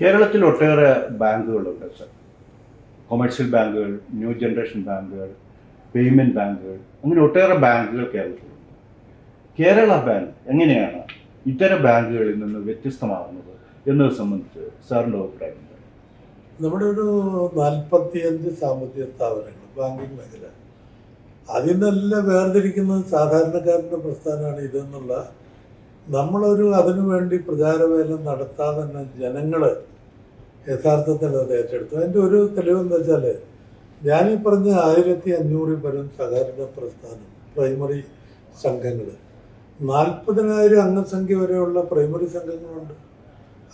കേരളത്തിൽ ഒട്ടേറെ ബാങ്കുകളുണ്ട് സർ. കൊമേഴ്സ്യൽ ബാങ്കുകൾ ന്യൂ ജനറേഷൻ ബാങ്കുകൾ പേയ്മെന്റ് ബാങ്കുകൾ അങ്ങനെ ഒട്ടേറെ ബാങ്കുകൾ കേരളത്തിലുണ്ട്. കേരള ബാങ്ക് എങ്ങനെയാണ് ഇത്തരം ബാങ്കുകളിൽ നിന്ന് വ്യത്യസ്തമാകുന്നത് എന്നത് സംബന്ധിച്ച് സാറിന്റെ അഭിപ്രായം നമ്മുടെ ഒരു നാൽപ്പത്തിയഞ്ച് സാമ്പത്തിക സ്ഥാപനങ്ങൾ ബാങ്കിങ് മേഖല അതിനെല്ലാം വേർതിരിക്കുന്നത് സാധാരണക്കാരന്റെ പ്രസ്ഥാനമാണ് ഇതെന്നുള്ള നമ്മളൊരു അതിനുവേണ്ടി പ്രചാരവേല നടത്താതെ തന്നെ ജനങ്ങൾ യഥാർത്ഥത്തിൽ അത് ഏറ്റെടുത്തു. അതിന്റെ ഒരു തെളിവെന്ന് വെച്ചാൽ ഞാനീ പറഞ്ഞ ആയിരത്തി അഞ്ഞൂറിൽ പരം സഹകരണ പ്രസ്ഥാനം പ്രൈമറി സംഘങ്ങൾ നാൽപ്പതിനായിരം അംഗസംഖ്യ വരെയുള്ള പ്രൈമറി സംഘങ്ങളുണ്ട്.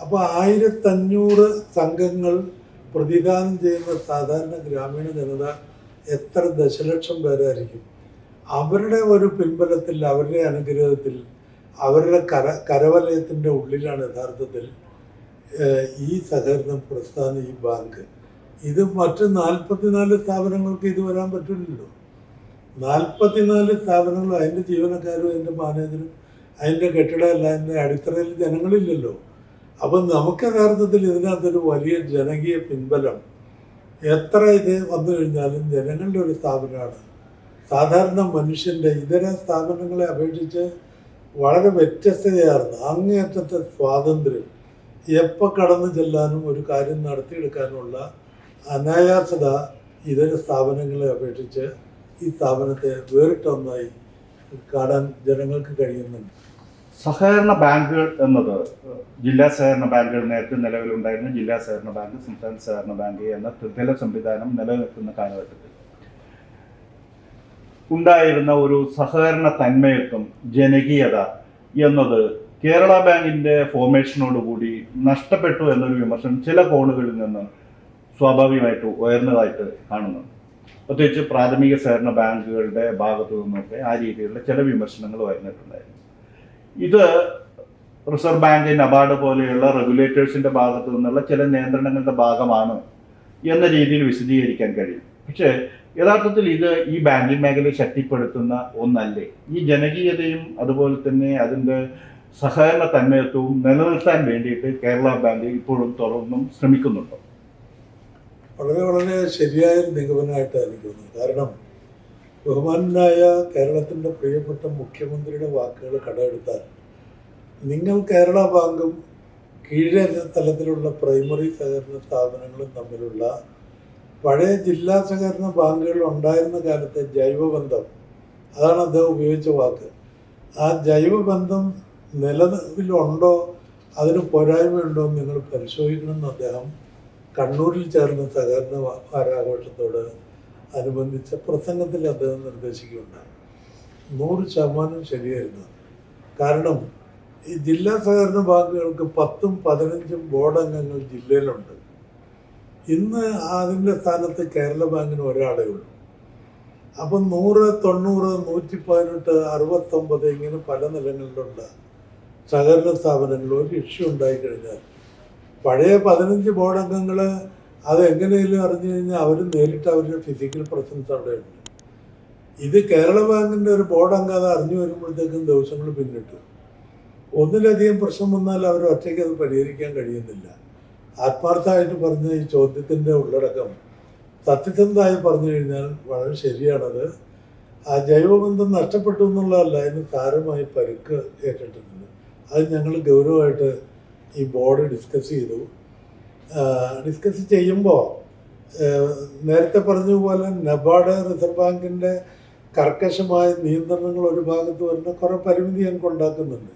അപ്പോൾ ആയിരത്തഞ്ഞൂറ് സംഘങ്ങൾ പ്രതിദാനം ചെയ്യുന്ന സാധാരണ ഗ്രാമീണ ജനത എത്ര ദശലക്ഷം പേരായിരിക്കും? അവരുടെ ഒരു പിൻബലത്തിൽ അവരുടെ അനുഗ്രഹത്തിൽ അവരുടെ കര കരവലയത്തിന്റെ ഉള്ളിലാണ് യഥാർത്ഥത്തിൽ ഈ സഹകരണ പ്രസ്ഥാനം ഈ ബാങ്ക്. ഇത് മറ്റ് നാൽപ്പത്തിനാല് സ്ഥാപനങ്ങൾക്ക് ഇത് വരാൻ പറ്റില്ലല്ലോ. നാൽപ്പത്തിനാല് സ്ഥാപനങ്ങളും അതിന്റെ ജീവനക്കാരും അതിന്റെ മാനേജരും അതിന്റെ കെട്ടിടമല്ല അതിന്റെ അടിത്തറയിൽ ജനങ്ങളില്ലല്ലോ. അപ്പം നമുക്ക് യഥാർത്ഥത്തിൽ ഇതിനകത്തൊരു വലിയ ജനകീയ പിൻബലം എത്ര ഇത് വന്നു കഴിഞ്ഞാലും ജനങ്ങളുടെ ഒരു സ്ഥാപനമാണ്. സാധാരണ മനുഷ്യന്റെ ഇതര സ്ഥാപനങ്ങളെ അപേക്ഷിച്ച് വളരെ വ്യത്യസ്തതയാർന്ന അങ്ങേയറ്റത്തെ സ്വാതന്ത്ര്യം എപ്പോൾ കടന്നു ചെല്ലാനും ഒരു കാര്യം നടത്തിയെടുക്കാനുമുള്ള അനായാസത ഇതര സ്ഥാപനങ്ങളെ അപേക്ഷിച്ച് ഈ സ്ഥാപനത്തെ വേറിട്ട ഒന്നായി കാണാൻ ജനങ്ങൾക്ക് കഴിയുന്നുണ്ട്. സഹകരണ ബാങ്കുകൾ എന്നത് ജില്ലാ സഹകരണ ബാങ്കുകൾ നേരത്തെ നിലവിലുണ്ടായിരുന്ന ജില്ലാ സഹകരണ ബാങ്ക് സംസ്ഥാന സഹകരണ ബാങ്ക് എന്ന ത്രിതല സംവിധാനം നിലനിൽക്കുന്ന കാലഘട്ടത്തിൽ. ഉണ്ടായിരുന്ന ഒരു സഹകരണ തന്മയത്വം ജനകീയത എന്നത് കേരള ബാങ്കിന്റെ ഫോർമേഷനോടുകൂടി നഷ്ടപ്പെട്ടു എന്നൊരു വിമർശനം ചില കോണുകളിൽ നിന്ന് സ്വാഭാവികമായിട്ട് ഉയർന്നതായിട്ട് കാണുന്നു പ്രത്യേകിച്ച് പ്രാഥമിക സഹകരണ ബാങ്കുകളുടെ ഭാഗത്തു നിന്നൊക്കെ ആ രീതിയിലുള്ള ചില വിമർശനങ്ങൾ വരുന്നിട്ടുണ്ടായിരുന്നു ഇത് റിസർവ് ബാങ്ക് നബാർഡ് പോലെയുള്ള റെഗുലേറ്റേഴ്സിന്റെ ഭാഗത്തു നിന്നുള്ള ചില നിയന്ത്രണങ്ങളുടെ ഭാഗമാണ് എന്ന രീതിയിൽ വിശദീകരിക്കാൻ കഴിയും. പക്ഷേ യഥാർത്ഥത്തിൽ ഇത് ഈ ബാങ്കിങ് മേഖലയെ ശക്തിപ്പെടുത്തുന്ന ഒന്നല്ലേ? ഈ ജനകീയതയും അതുപോലെ തന്നെ അതിന്റെ സഹകരണ തന്മയത്വവും നിലനിർത്താൻ വേണ്ടിയിട്ട് കേരള ബാങ്ക് ഇപ്പോഴും തുടർന്നും ശ്രമിക്കുന്നുണ്ട്. വളരെ വളരെ ശരിയായ നിഗമനമായിട്ട് എനിക്ക് തോന്നുന്നത്. കാരണം ബഹുമാനായ കേരളത്തിന്റെ പ്രിയപ്പെട്ട മുഖ്യമന്ത്രിയുടെ വാക്കുകൾ കടമെടുത്താൽ നിങ്ങൾ കേരള ബാങ്കും കീഴേ തലത്തിലുള്ള പ്രൈമറി സഹകരണ സ്ഥാപനങ്ങളും തമ്മിലുള്ള പഴയ ജില്ലാ സഹകരണ ബാങ്കുകൾ ഉണ്ടായിരുന്ന കാലത്തെ ജൈവബന്ധം. അതാണ് അദ്ദേഹം ഉപയോഗിച്ച വാക്ക്. ആ ജൈവബന്ധം നിലവിലുണ്ടോ അതിന് പോരായ്മയുണ്ടോ എന്ന് നിങ്ങൾ പരിശോധിക്കണമെന്ന് അദ്ദേഹം കണ്ണൂരിൽ ചേർന്ന സഹകരണ വാരാഘോഷത്തോട് അനുബന്ധിച്ച പ്രസംഗത്തിൽ അദ്ദേഹം നിർദ്ദേശിക്കുകയുണ്ടായി. നൂറ് ശതമാനം ശരിയായിരുന്നു. കാരണം ഈ ജില്ലാ സഹകരണ ബാങ്കുകൾക്ക് പത്തും പതിനഞ്ചും ബോർഡ് അംഗങ്ങൾ ജില്ലയിലുണ്ട്. ഇന്ന് അതിന്റെ സ്ഥാനത്ത് കേരള ബാങ്കിന് ഒരാളേ ഉള്ളൂ. അപ്പം നൂറ് തൊണ്ണൂറ് നൂറ്റി പതിനെട്ട് അറുപത്തൊമ്പത് ഇങ്ങനെ പല നിലങ്ങളിലുള്ള സഹകരണ സ്ഥാപനങ്ങൾ ഒരു ഇഷ്യൂ ഉണ്ടായിക്കഴിഞ്ഞാൽ. പഴയ പതിനഞ്ച് ബോർഡ് അംഗങ്ങൾ അത് എങ്ങനെയെങ്കിലും അറിഞ്ഞു കഴിഞ്ഞാൽ അവർ നേരിട്ട് അവരുടെ ഫിസിക്കൽ പ്രസൻസ് അവിടെ ഉണ്ട്. ഇത് കേരള ബാങ്കിന്റെ ഒരു ബോർഡ് അംഗം അത് അറിഞ്ഞു വരുമ്പോഴത്തേക്കും ദിവസങ്ങൾ പിന്നിട്ടു. ഒന്നിലധികം പ്രശ്നം വന്നാൽ അവർ ഒറ്റയ്ക്ക് അത് പരിഹരിക്കാൻ കഴിയുന്നില്ല. ആത്മാർത്ഥമായിട്ട് പറഞ്ഞ ഈ ചോദ്യത്തിന്റെ ഉള്ളടക്കം സത്യസന്ധമായി പറഞ്ഞു കഴിഞ്ഞാൽ വളരെ ശരിയാണത്. ആ ജൈവബന്ധം നഷ്ടപ്പെട്ടു എന്നുള്ളതല്ല അതിന് സാരമായി പരുക്ക് ഏറ്റിട്ടുണ്ട്. അത് ഞങ്ങൾ ഗൗരവമായിട്ട് ഈ ബോർഡ് ഡിസ്കസ് ചെയ്തു. ഡിസ്കസ് ചെയ്യുമ്പോൾ നേരത്തെ പറഞ്ഞതുപോലെ നബാർഡ് റിസർവ് ബാങ്കിന്റെ കർക്കശമായ നിയന്ത്രണങ്ങൾ ഒരു ഭാഗത്ത് വരുന്ന കുറേ പരിമിതി ഞങ്ങൾക്ക് ഉണ്ടാക്കുന്നുണ്ട്.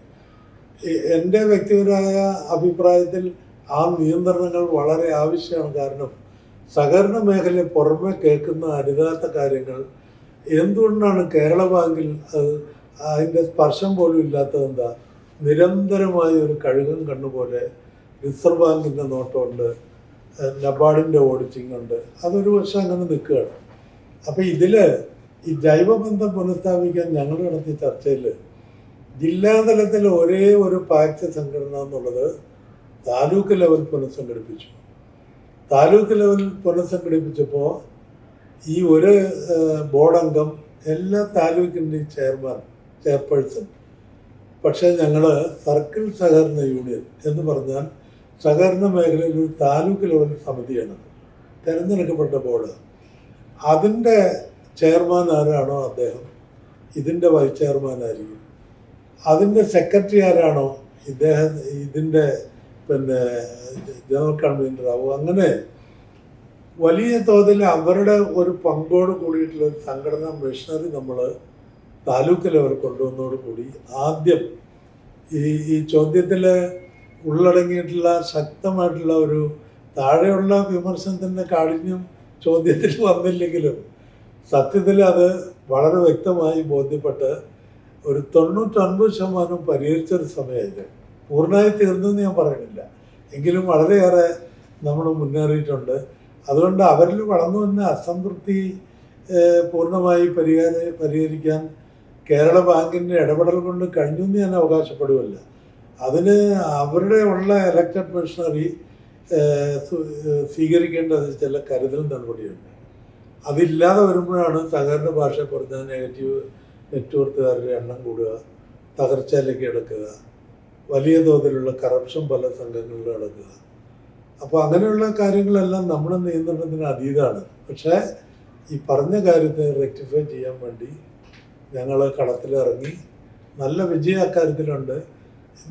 എന്റെ വ്യക്തിപരമായ അഭിപ്രായത്തിൽ ആ നിയന്ത്രണങ്ങൾ വളരെ ആവശ്യമാണ്. കാരണം സഹകരണ മേഖലയിൽ പുറമെ കേൾക്കുന്ന അനുകാത്ത കാര്യങ്ങൾ എന്തുകൊണ്ടാണ് കേരള ബാങ്കിൽ അത് അതിന്റെ സ്പർശം പോലും ഇല്ലാത്തതെന്താ നിരന്തരമായ ഒരു കഴുകം കണ്ണുപോലെ റിസർവ് ബാങ്കിന്റെ നോട്ടമുണ്ട് നബാർഡിന്റെ ഓഡിറ്റിംഗ് ഉണ്ട് അതൊരു വർഷം അങ്ങനെ നിൽക്കുകയാണ്. അപ്പോൾ ഇതിൽ ഈ ജൈവബന്ധം പുനഃസ്ഥാപിക്കാൻ ഞങ്ങൾ നടത്തിയ ചർച്ചയിൽ ജില്ലാതലത്തിൽ ഒരേ ഒരു പാക്ട് സംഘടന എന്നുള്ളത് താലൂക്ക് ലെവൽ പുനഃസംഘടിപ്പിച്ചു. താലൂക്ക് ലെവൽ പുനഃസംഘടിപ്പിച്ചപ്പോൾ ഈ ഒരു ബോർഡംഗം എല്ലാ താലൂക്കിന്റെയും ചെയർമാൻ ചെയർപേഴ്സൺ പക്ഷേ ഞങ്ങൾ സർക്കിൾ സഹകരണ യൂണിയൻ എന്ന് പറഞ്ഞാൽ സഹകരണ മേഖലയിൽ ഒരു താലൂക്ക് ലെവൽ സമിതിയാണ്. തിരഞ്ഞെടുക്കപ്പെട്ട ബോർഡ്. അതിന്റെ ചെയർമാൻ ആരാണോ അദ്ദേഹം? ഇതിന്റെ വൈസ് ചെയർമാനായിരിക്കും അതിന്റെ സെക്രട്ടറി ആരാണോ? ഇദ്ദേഹം ഇതിന്റെ പിന്നെ ജനറൽ കൺവീനർ ആവും. അങ്ങനെ വലിയ തോതിൽ അവരുടെ ഒരു പങ്കോട് കൂടിയിട്ടുള്ള ഒരു സംഘടനാ മിഷണറി നമ്മൾ താലൂക്ക് ലെവൽ കൊണ്ടുവന്നതോട് കൂടി ആദ്യം ഈ ഈ ചോദ്യത്തിൽ ഉള്ളടങ്ങിയിട്ടുള്ള ശക്തമായിട്ടുള്ള ഒരു താഴെയുള്ള വിമർശനത്തിന്റെ കാഠിന്യം ചോദ്യത്തിൽ വന്നില്ലെങ്കിലും സത്യത്തിൽ അത് വളരെ വ്യക്തമായി ബോധ്യപ്പെട്ട് ഒരു തൊണ്ണൂറ്റൊൻപത് ശതമാനം പരിഹരിച്ചൊരു സമയമായിരുന്നു. പൂർണമായി തീർന്നു എന്ന് ഞാൻ പറയുന്നില്ല. എങ്കിലും വളരെയേറെ നമ്മൾ മുന്നേറിയിട്ടുണ്ട്. അതുകൊണ്ട് അവരിൽ വളർന്നു വന്ന അസംതൃപ്തി പൂർണമായി പരിഹാര പരിഹരിക്കാൻ കേരള ബാങ്കിന്റെ ഇടപെടൽ കൊണ്ട് കഴിഞ്ഞു എന്ന് ഞാൻ അവകാശപ്പെടുമല്ല അതിന് അവരുടെ ഉള്ള ഇലക്ടഡ് മിഷണറി സ്വീകരിക്കേണ്ടത് ചില കരുതൽ നടപടിയുണ്ട്. അതില്ലാതെ വരുമ്പോഴാണ് സഹകരണ ഭാഷ പറഞ്ഞ നെഗറ്റീവ് നെറ്റ്വർക്കുകാരുടെ എണ്ണം കൂടുക തകർച്ചയിലേക്ക് എടുക്കുക. വലിയ തോതിലുള്ള കറപ്ഷൻ പല സംഘങ്ങളിൽ നടക്കുക അപ്പോൾ അങ്ങനെയുള്ള കാര്യങ്ങളെല്ലാം നമ്മുടെ നിയന്ത്രണത്തിന് അതീതമാണ്. പക്ഷേ ഈ പറഞ്ഞ കാര്യത്തെ റെക്ടിഫൈ ചെയ്യാൻ വേണ്ടി ഞങ്ങൾ കളത്തിലിറങ്ങി നല്ല വിജയം അക്കാര്യത്തിലുണ്ട്.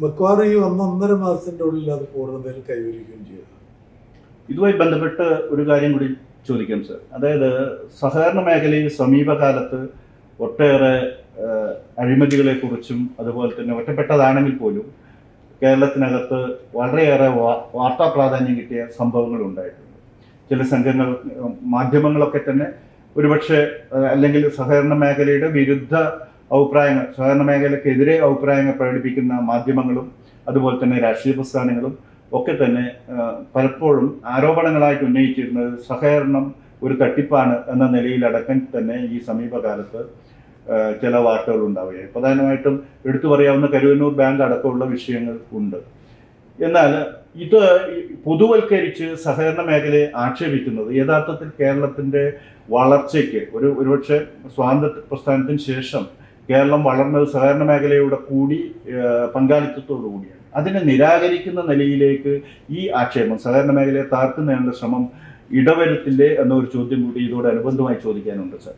മിക്കവാറും ഈ ഒന്നൊന്നര മാസത്തിന്റെ ഉള്ളിൽ അത് പൂർണതയിൽ കൈവരിക്കുകയും ചെയ്തു. ഇതുമായി ബന്ധപ്പെട്ട് ഒരു കാര്യം കൂടി ചോദിക്കാം സർ. അതായത് സഹകരണ മേഖലയിൽ സമീപകാലത്ത് ഒട്ടേറെ അഴിമതികളെക്കുറിച്ചും അതുപോലെ തന്നെ ഒറ്റപ്പെട്ടതാണെങ്കിൽ പോലും കേരളത്തിനകത്ത് വളരെയേറെ വാർത്താ പ്രാധാന്യം കിട്ടിയ സംഭവങ്ങൾ ഉണ്ടായിട്ടുണ്ട്. ചില സംഘങ്ങൾ മാധ്യമങ്ങളൊക്കെ തന്നെ ഒരുപക്ഷെ അല്ലെങ്കിൽ സഹകരണ മേഖലയുടെ വിരുദ്ധ അഭിപ്രായങ്ങൾ സഹകരണ മേഖലക്കെതിരെ അഭിപ്രായങ്ങൾ പ്രകടിപ്പിക്കുന്ന മാധ്യമങ്ങളും അതുപോലെ തന്നെ രാഷ്ട്രീയ പ്രസ്ഥാനങ്ങളും ഒക്കെ തന്നെ പലപ്പോഴും ആരോപണങ്ങളായിട്ട് ഉന്നയിച്ചിരുന്നത് സഹകരണം ഒരു തട്ടിപ്പാണ് എന്ന നിലയിലടക്കം തന്നെ ഈ സമീപകാലത്ത് ചില വാർത്തകൾ ഉണ്ടാവുകയായി പ്രധാനമായിട്ടും എടുത്തു പറയാവുന്ന കരുവന്നൂർ ബാങ്ക് അടക്കമുള്ള വിഷയങ്ങൾ ഉണ്ട്. എന്നാൽ ഇത് പൊതുവൽക്കരിച്ച് സഹകരണ മേഖലയെ ആക്ഷേപിക്കുന്നത് യഥാർത്ഥത്തിൽ കേരളത്തിന്റെ വളർച്ചയ്ക്ക് ഒരു ഒരുപക്ഷെ സ്വാതന്ത്ര്യ പ്രസ്ഥാനത്തിന് ശേഷം കേരളം വളർന്നത് സഹകരണ മേഖലയുടെ കൂടി പങ്കാളിത്തത്തോടു കൂടിയാണ്. അതിനെ നിരാകരിക്കുന്ന നിലയിലേക്ക് ഈ ആക്ഷേപം സഹകരണ മേഖലയെ താർക്കുന്നതിനുള്ള ശ്രമം ഇടവരുത്തില്ലേ എന്നൊരു ചോദ്യം കൂടി ഇതോടനുബന്ധമായി ചോദിക്കാനുണ്ട് സാർ.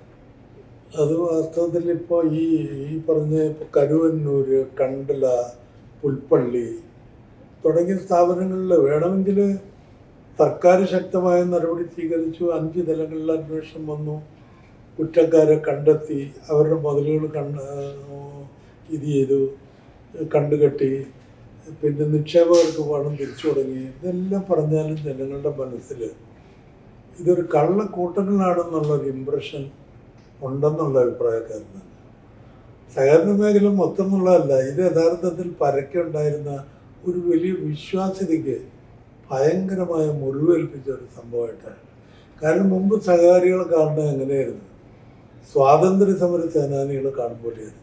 അത് വാസ്തവത്തിൽ ഇപ്പോൾ ഈ ഈ പറഞ്ഞ ഇപ്പോൾ കരുവന്നൂര് കണ്ടല പുൽപ്പള്ളി തുടങ്ങിയ സ്ഥാപനങ്ങളിൽ വേണമെങ്കിൽ സർക്കാർ ശക്തമായ നടപടി സ്വീകരിച്ചു. അഞ്ച് തലങ്ങളിൽ അന്വേഷണം വന്നു. കുറ്റക്കാരെ കണ്ടെത്തി അവരുടെ മുതലുകൾ കണ്ട ഇത് ചെയ്തു കണ്ടുകെട്ടി പിന്നെ നിക്ഷേപകർക്ക് പണം തിരിച്ചു തുടങ്ങി. ഇതെല്ലാം പറഞ്ഞാലും ജനങ്ങളുടെ മനസ്സിൽ ഇതൊരു കള്ളക്കൂട്ടങ്ങളാണെന്നുള്ളൊരു ഇമ്പ്രഷൻ ഉണ്ടെന്നുള്ള അഭിപ്രായക്കാരനാണ് സഹകരണ മേഖല മൊത്തമുള്ളതല്ല ഇത് യഥാർത്ഥത്തിൽ പരക്കുണ്ടായിരുന്ന ഒരു വലിയ വിശ്വാസ്യതയ്ക്ക് ഭയങ്കരമായ മുറിവേൽപ്പിച്ച ഒരു സംഭവമായിട്ടാണ്. കാരണം മുമ്പ് സഹകാരികളെ കാണുന്നത് എങ്ങനെയായിരുന്നു? സ്വാതന്ത്ര്യ സമര സേനാനികളെ കാണുമ്പോഴായിരുന്നു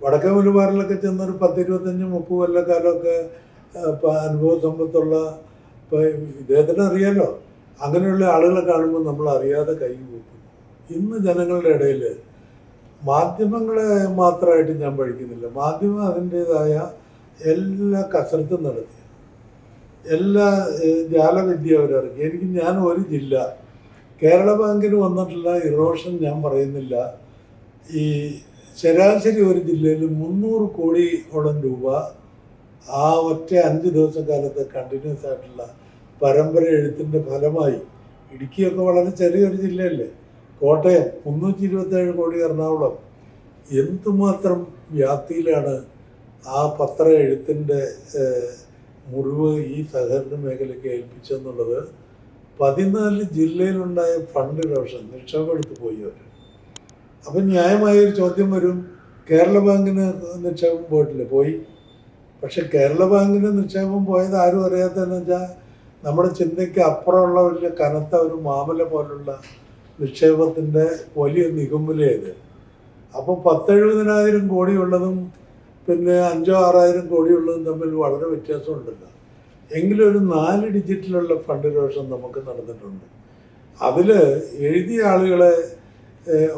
വടക്കൻ മലബാറിലൊക്കെ ചെന്നൊരു പത്തിരുപത്തഞ്ച് മുപ്പത് കൊല്ലക്കാലമൊക്കെ അനുഭവ സമ്പത്തുള്ള ഇപ്പം ഇദ്ദേഹത്തിന് അറിയാലോ അങ്ങനെയുള്ള ആളുകളെ കാണുമ്പോൾ നമ്മൾ അറിയാതെ കൈ കൂട്ടും ഇന്ന് ജനങ്ങളുടെ ഇടയിൽ മാധ്യമങ്ങളെ മാത്രമായിട്ട് ഞാൻ പഠിക്കുന്നില്ല. മാധ്യമം അതിന്റേതായ എല്ലാ കസരത്തും നടത്തി. എല്ലാ ജാലവിദ്യ അവരിറക്കി എനിക്ക് ഞാൻ ഒരു ജില്ല കേരള ബാങ്കിന് വന്നിട്ടുള്ള ഇറോഷൻ ഞാൻ പറയുന്നില്ല. ഈ ശരാശരി ഒരു ജില്ലയിൽ മുന്നൂറ് കോടിയോളം രൂപ ആ ഒറ്റ അഞ്ച് ദിവസക്കാലത്ത് കണ്ടിന്യൂസ് ആയിട്ടുള്ള പരമ്പര എഴുത്തിന്റെ ഫലമായി ഇടുക്കിയൊക്കെ വളരെ ചെറിയൊരു ജില്ലയല്ലേ? കോട്ടയം മുന്നൂറ്റി ഇരുപത്തേഴ് കോടി എറണാകുളം. എന്തുമാത്രം വ്യാപ്തിയിലാണ് ആ പത്ര എഴുത്തിന്റെ മുറിവ് ഈ സഹകരണ മേഖലയ്ക്ക് ഏൽപ്പിച്ചെന്നുള്ളത് പതിനാല് ജില്ലയിലുണ്ടായ ഫണ്ട് ഇറോഷൻ നിക്ഷേപം എടുത്തു പോയി അവർ അപ്പം ന്യായമായൊരു ചോദ്യം വരും. കേരള ബാങ്കിന് നിക്ഷേപം പോയിട്ടില്ല? പോയി. പക്ഷെ കേരള ബാങ്കിന് നിക്ഷേപം പോയത് ആരും അറിയാത്തതെന്ന് വെച്ചാൽ നമ്മുടെ ചിന്തയ്ക്ക് അപ്പുറമുള്ള വലിയ കനത്ത ഒരു മാമല പോലുള്ള നിക്ഷേപത്തിന്റെ വലിയ നികുമ്പലയത് അപ്പോൾ പത്തെഴുപതിനായിരം കോടിയുള്ളതും പിന്നെ അഞ്ചോ ആറായിരം കോടിയുള്ളതും തമ്മിൽ വളരെ വ്യത്യാസമുണ്ടല്ലോ. എങ്കിലും ഒരു നാല് ഡിജിറ്റിലുള്ള ഫണ്ട് രോഷം നമുക്ക് നടന്നിട്ടുണ്ട്. അതിൽ എഴുതിയ ആളുകളെ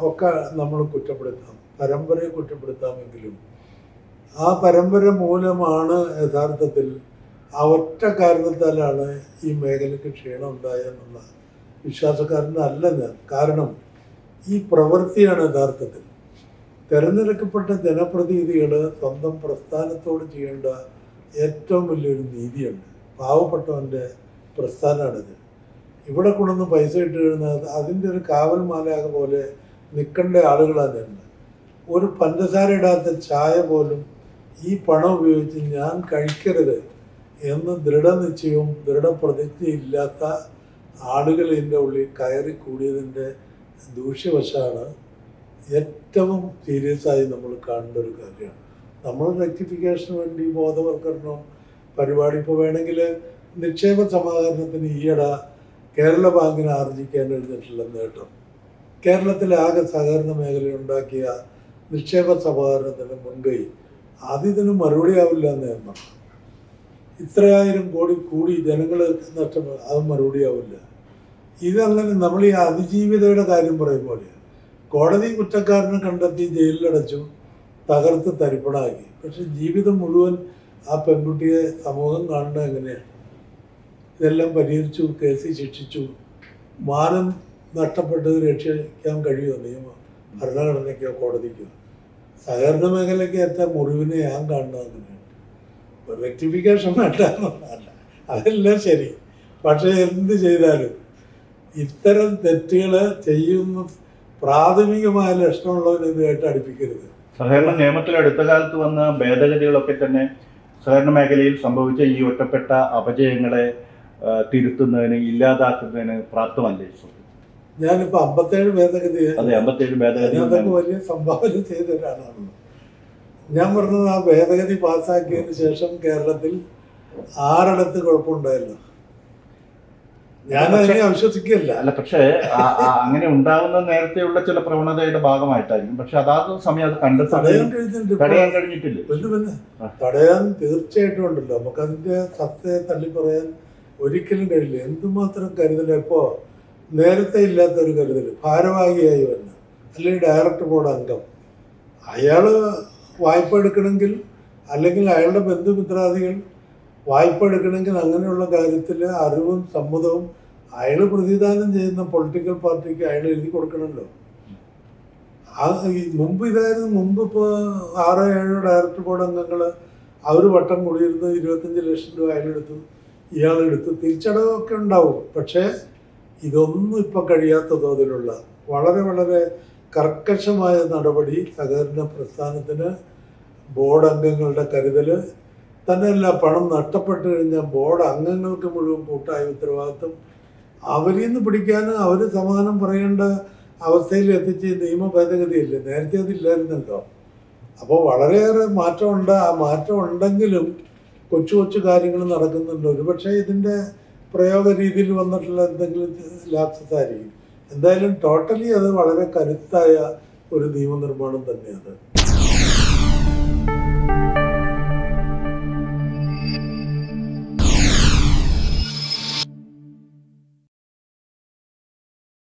ഒക്കെ നമ്മൾ കുറ്റപ്പെടുത്താം. പരമ്പരയെ കുറ്റപ്പെടുത്താമെങ്കിലും ആ പരമ്പര മൂലമാണ് യഥാർത്ഥത്തിൽ ആ ഒറ്റ കാരണത്താലാണ് ഈ മേഖലയ്ക്ക് ക്ഷീണം ഉണ്ടായെന്നുള്ള വിശ്വാസക്കാരനല്ല ഞാൻ കാരണം ഈ പ്രവൃത്തിയാണ് യഥാർത്ഥത്തിൽ. തിരഞ്ഞെടുക്കപ്പെട്ട ജനപ്രതിനിധികൾ സ്വന്തം പ്രസ്ഥാനത്തോട് ചെയ്യേണ്ട ഏറ്റവും വലിയൊരു നീതിയുണ്ട്. പാവപ്പെട്ടവന്റെ പ്രസ്ഥാനമാണിത് ഇവിടെ കൊണ്ടുവന്ന് പൈസ ഇട്ട് കഴിഞ്ഞാൽ അതിന്റെ ഒരു കാവൽ മാലാക പോലെ നിൽക്കേണ്ട ആളുകളാണ് തന്നെ ഒരു പഞ്ചസാര ഇടാത്ത ചായ പോലും ഈ പണം ഉപയോഗിച്ച് ഞാൻ കഴിക്കരുത് എന്ന് ദൃഢനിശ്ചയവും ദൃഢപ്രതിജ്ഞയില്ലാത്ത ആളുകൾ ഇതിന്റെ ഉള്ളിൽ കയറി കൂടിയതിന്റെ ദൂഷ്യവശമാണ് ഏറ്റവും സീരിയസ് ആയി നമ്മൾ കാണേണ്ട ഒരു കാര്യമാണ്. നമ്മൾ റെക്ടിഫിക്കേഷന് വേണ്ടി ബോധവൽക്കരണം പരിപാടി ഇപ്പോൾ വേണമെങ്കിൽ നിക്ഷേപ സമാഹരണത്തിന് ഈയിടെ കേരള ബാങ്കിന് ആർജിക്കാൻ എഴുതിയിട്ടുള്ള നേട്ടം. കേരളത്തിലെ ആകെ സഹകരണ മേഖല ഉണ്ടാക്കിയ നിക്ഷേപ സമാഹരണത്തിന് മുൻകൈ. അതിതിന് മറുപടിയാവില്ല എന്ന് എണ്ണം ഇത്രയായിരം കോടി കൂടി ജനങ്ങൾ നഷ്ടം അത് മറുപടിയാവില്ല. ഇതങ്ങനെ നമ്മൾ ഈ അതിജീവിതയുടെ കാര്യം പറയും പോലെയാണ് കോടതി കുറ്റക്കാരനെ കണ്ടെത്തി ജയിലിലടച്ചു തകർത്ത് തരിപ്പണാക്കി. പക്ഷെ ജീവിതം മുഴുവൻ ആ പെൺകുട്ടിയെ സമൂഹം കാണുന്നത് എങ്ങനെയാണ് ഇതെല്ലാം പരിഹരിച്ചു കേസിൽ ശിക്ഷിച്ചു മാനം നഷ്ടപ്പെട്ടത് രക്ഷിക്കാൻ കഴിയുമോ? നിയമം ഭരണഘടനയ്ക്കോ കോടതിക്കോ? സഹകരണ മേഖലയ്ക്ക് ഏറ്റ മുറിവിനെ ഞാൻ കാണുന്നത് അങ്ങനെയാണ് റെക്ടിഫിക്കേഷൻ വേണ്ട എന്നുള്ളതല്ല അതെല്ലാം ശരി. പക്ഷേ എന്ത് ചെയ്താലും ഇത്തരം തെറ്റുകൾ ചെയ്യുന്ന പ്രാഥമികമായ ലക്ഷണമുള്ളവന് ഇതുമായിട്ട് അടുപ്പിക്കരുത്. സഹകരണ നിയമത്തിൽ അടുത്ത കാലത്ത് വന്ന ഭേദഗതികളൊക്കെ തന്നെ സഹകരണ മേഖലയിൽ സംഭവിച്ച ഈ ഒറ്റപ്പെട്ട അപജയങ്ങളെ തിരുത്തുന്നതിന് ഇല്ലാതാക്കുന്നതിന് പ്രാപ്തമല്ലേ ഞാനിപ്പോൾ അമ്പത്തേഴ് ഭേദഗതി അതെ അമ്പത്തേഴ് ഭേദഗതി വലിയ സംഭാവന ചെയ്ത ഒരാളാണ് ഞാൻ പറഞ്ഞത് ആ ഭേദഗതി പാസ്സാക്കിയതിന് ശേഷം കേരളത്തിൽ ആറിടത്ത് കുഴപ്പമുണ്ടായില്ല. ഞാൻ അതിനെ വിശ്വസിക്കില്ല അല്ല പക്ഷേ അങ്ങനെ ഉണ്ടാകുന്ന നേരത്തെയുള്ള ചില പ്രവണതയുടെ ഭാഗമായിട്ടായിരിക്കും. പക്ഷെ അതാത് സമയം അത് കണ്ടെത്തും തടയാൻ കഴിഞ്ഞിട്ടില്ല. തടയാൻ തീർച്ചയായിട്ടും ഉണ്ടല്ലോ. നമുക്കതിന്റെ സത്യത്തെ തള്ളി പറയാൻ ഒരിക്കലും കഴിയില്ല. എന്തുമാത്രം കരുതൽ ഇപ്പോ? നേരത്തെ ഇല്ലാത്ത ഒരു കരുതൽ ഭാരവാഹിയായി വന്ന അല്ലെങ്കിൽ ഡയറക്ടർ ബോർഡ് അംഗം അയാൾ വായ്പ എടുക്കണമെങ്കിൽ അല്ലെങ്കിൽ അയാളുടെ ബന്ധുമിത്രാദികൾ വായ്പ എടുക്കണമെങ്കിൽ അങ്ങനെയുള്ള കാര്യത്തിൽ അറിവും സമ്മതവും അയാൾ പ്രതിദാനം ചെയ്യുന്ന പൊളിറ്റിക്കൽ പാർട്ടിക്ക് അയാൾ എഴുതി കൊടുക്കണമല്ലോ. ആ മുമ്പ് ഇതായിരുന്നു മുമ്പ് ഇപ്പോൾ ആറോ ഏഴോ ഡയറക്ടർ ബോർഡ് അംഗങ്ങൾ അവർ വട്ടം കൂടിയിരുന്ന് ഇരുപത്തഞ്ച് ലക്ഷം രൂപ അയാളെടുത്തു ഇയാളെടുത്തു തിരിച്ചടവൊക്കെ ഉണ്ടാവും. പക്ഷേ ഇതൊന്നും ഇപ്പം കഴിയാത്ത തോതിലുള്ള വളരെ വളരെ കർക്കശമായ നടപടി സഹകരണ പ്രസ്ഥാനത്തിന് ബോർഡ് അംഗങ്ങളുടെ കരുതൽ. തന്നെയല്ല പണം നഷ്ടപ്പെട്ട് കഴിഞ്ഞാൽ ബോർഡ് അംഗങ്ങൾക്ക് മുഴുവൻ കൂട്ടായ ഉത്തരവാദിത്വം. അവരിൽ നിന്ന് പിടിക്കാൻ അവർ സമാധാനം പറയേണ്ട അവസ്ഥയിൽ എത്തിച്ച് നിയമ ഭേദഗതിയില്ലേ? നേരത്തെ അതില്ലായിരുന്നല്ലോ അപ്പോൾ വളരെയേറെ മാറ്റമുണ്ട്. ആ മാറ്റം ഉണ്ടെങ്കിലും കൊച്ചു കൊച്ചു കാര്യങ്ങൾ നടക്കുന്നുണ്ട്. ഒരുപക്ഷെ ഇതിന്റെ പ്രയോഗ രീതിയിൽ വന്നിട്ടുള്ള എന്തെങ്കിലും ലാപ്സസ് ആയിരിക്കും. എന്തായാലും ടോട്ടലി അത് വളരെ കരുത്തായ ഒരു നിയമനിർമ്മാണം തന്നെയാണ്.